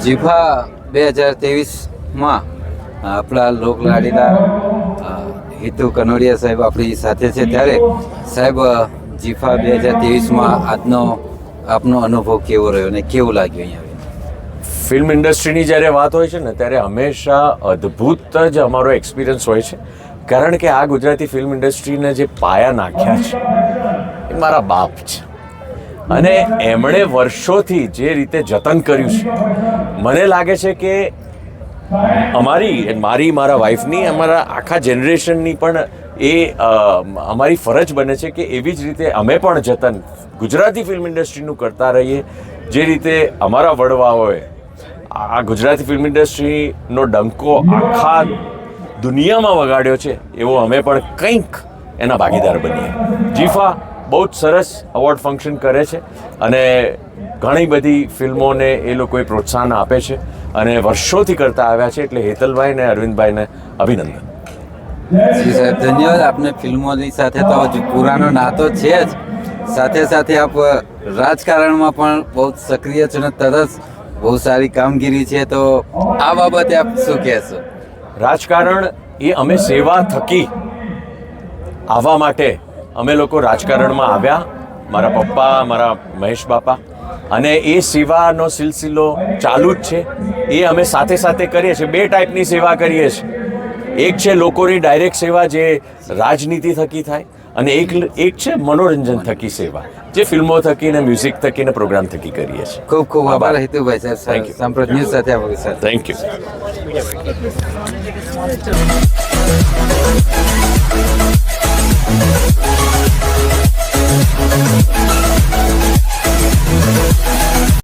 જીફા બે હજાર ત્રેવીસમાં આપણા લોકલાડીલા હિતુ કનોડિયા સાહેબ આપણી સાથે છે. ત્યારે સાહેબ જીફા બે હજાર ત્રેવીસમાં આજનો આપનો અનુભવ કેવો રહ્યો અને કેવું લાગ્યું અહીંયા? ફિલ્મ ઇન્ડસ્ટ્રીની જ્યારે વાત હોય છે ને, ત્યારે હંમેશા અદ્ભુત જ અમારો એક્સપિરિયન્સ હોય છે. કારણ કે આ ગુજરાતી ફિલ્મ ઇન્ડસ્ટ્રીને જે પાયા નાખ્યા છે, એ મારા બાપ છે. અને એમણે વર્ષોથી જે રીતે જતન કર્યું છે, મને લાગે છે કે અમારી મારી, મારા વાઈફની અમારા આખા જનરેશનની પણ એ અમારી ફરજ બને છે કે એવી જ રીતે અમે પણ જતન ગુજરાતી ફિલ્મ ઇન્ડસ્ટ્રીનું કરતા રહીએ. જે રીતે અમારા વડવાઓએ આ ગુજરાતી ફિલ્મ ઇન્ડસ્ટ્રીનો ડંકો આખા દુનિયામાં વગાડ્યો છે, એવો અમે પણ કંઈક એના ભાગીદાર બનીએ. જીફા બહુ જ સરસ અવોર્ડ ફંક્શન કરે છે અને ઘણી બધી ફિલ્મોને એ લોકોએ પ્રોત્સાહન આપે છે અને વર્ષોથી કરતા આવ્યા છે એટલે હેતલભાઈ અને અરવિંદભાઈને અભિનંદન. જી સાહેબ ધન્યવાદ. આપને ફિલ્મોની સાથે તો પુરાનો નાતો છે જ. સાથે સાથે આપ રાજકારણમાં પણ બહુ સક્રિય છો ને તરત બહુ સારી કામગીરી છે. તો આ બાબતે આપ શું કહેશો? રાજકારણ એ અમે સેવા થકી આવવા માટે અમે લોકો રાજકારણમાં આવ્યા મારા પપ્પા મારા મહેશ બાપા. અને એ સેવાનો સિલસિલો ચાલુ જ છે. એ અમે સાથે સાથે કરીએ છીએ. બે ટાઈપની સેવા કરીએ છીએ. એક છે લોકોની ડાયરેક્ટ સેવા જે રાજનીતિ થકી થાય અને એક એક છે મનોરંજન થકી સેવા જે ફિલ્મો થકી ને મ્યુઝિક થકી ને પ્રોગ્રામ થકી કરીએ છીએ. ખૂબ ખૂબ આભાર. હેતુભાઈ સર. સાંપ્રત ન્યૂઝ સાથે આવો. Sir thank you.